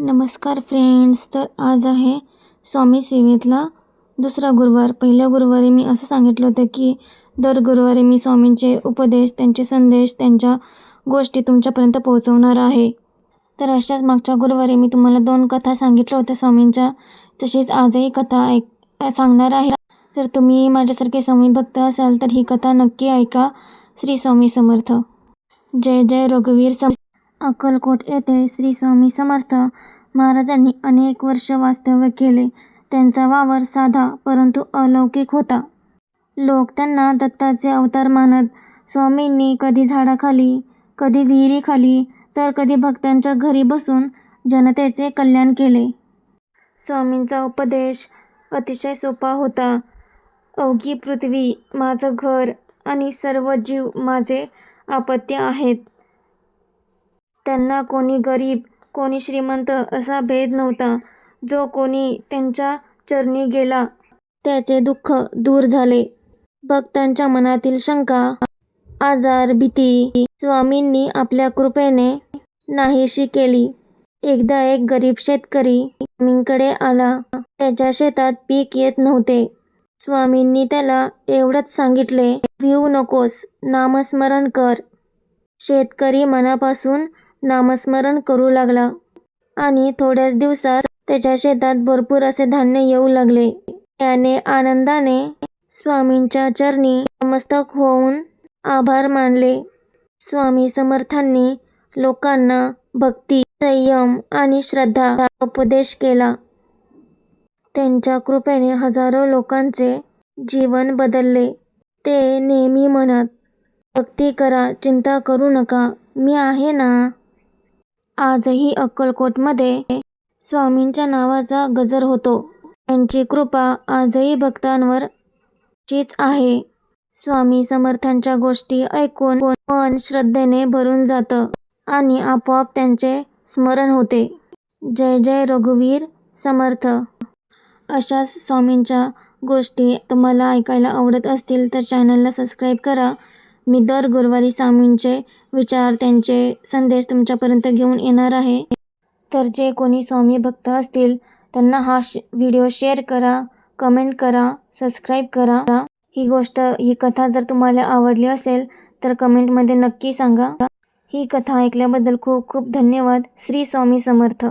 नमस्कार फ्रेंड्स तर आज आहे स्वामी सेवेतला दुसरा गुरुवार. पहिल्या गुरुवारी मी असं सांगितलं होतं की दर गुरुवारी मी स्वामींचे उपदेश त्यांचे संदेश त्यांच्या गोष्टी तुमच्यापर्यंत पोहोचवणार आहे. तर अशाच मागच्या गुरुवारी मी तुम्हाला दोन कथा सांगितल्या होत्या स्वामींच्या. तशीच आजही कथा ऐक सांगणार आहे. तर तुम्ही माझ्यासारखे स्वामी भक्त असाल तर ही कथा नक्की ऐका. श्री स्वामी समर्थ. जय जय रघुवीर सम अक्कलकोट येथे श्री स्वामी समर्थ महाराजांनी अनेक वर्ष वास्तव्य केले. त्यांचा वावर साधा परंतु अलौकिक होता. लोक त्यांना दत्ताचे अवतार मानत स्वामींनी कधी झाडाखाली कधी विहिरीखाली तर कधी भक्तांच्या घरी बसून जनतेचे कल्याण केले. स्वामींचा उपदेश अतिशय सोपा होता. अवघी पृथ्वी माझं घर आणि सर्व जीव माझे आपत्य आहेत. त्यांना कोणी गरीब कोणी श्रीमंत असा भेद नव्हता. जो कोणी त्यांच्या चरणी गेला त्याचे दुःख दूर झाले. भक्तांच्या मनातील शंका आजार भीती स्वामींनी आपल्या कृपेने नाहीशी केली. एकदा एक गरीब शेतकरी स्वामींकडे आला. त्याच्या शेतात पीक येत नव्हते. स्वामींनी त्याला एवढंच सांगितले भिवू नकोस नामस्मरण कर. शेतकरी मनापासून नामस्मरण करू लागला. आणि थोड्याच दिवसात त्याच्या शेतात भरपूर असे धान्य येऊ लागले. त्याने आनंदाने स्वामींच्या चरणी नमस्तक होऊन आभार मानले. स्वामी समर्थांनी लोकांना भक्ती संयम आणि श्रद्धा उपदेश केला. त्यांच्या कृपेने हजारो लोकांचे जीवन बदलले. ते नेहमी म्हणत भक्ती करा चिंता करू नका. मी आहे ना आजही अक्कलकोटमध्ये स्वामींच्या नावाचा गजर होतो. त्यांची कृपा आजही भक्तांवर चीच आहे. स्वामी समर्थांच्या गोष्टी ऐकून मन श्रद्धेने भरून जातं आणि आपोआप त्यांचे स्मरण होते. जय जय रघुवीर समर्थ. अशाच स्वामींच्या गोष्टी तुम्हाला ऐकायला आवडत असतील तर चॅनलला सबस्क्राईब करा. मी दर गुरुवारी स्वामींचे विचार त्यांचे संदेश तुमच्यापर्यंत घेऊन येणार आहे. तर जे कोणी स्वामी भक्त असतील त्यांना हा श व्हिडिओ शेअर करा कमेंट करा सबस्क्राईब करा. ही गोष्ट ही कथा जर तुम्हाला आवडली असेल तर कमेंटमध्ये नक्की सांगा. ही कथा ऐकल्याबद्दल खूप खूप धन्यवाद. श्री स्वामी समर्थ.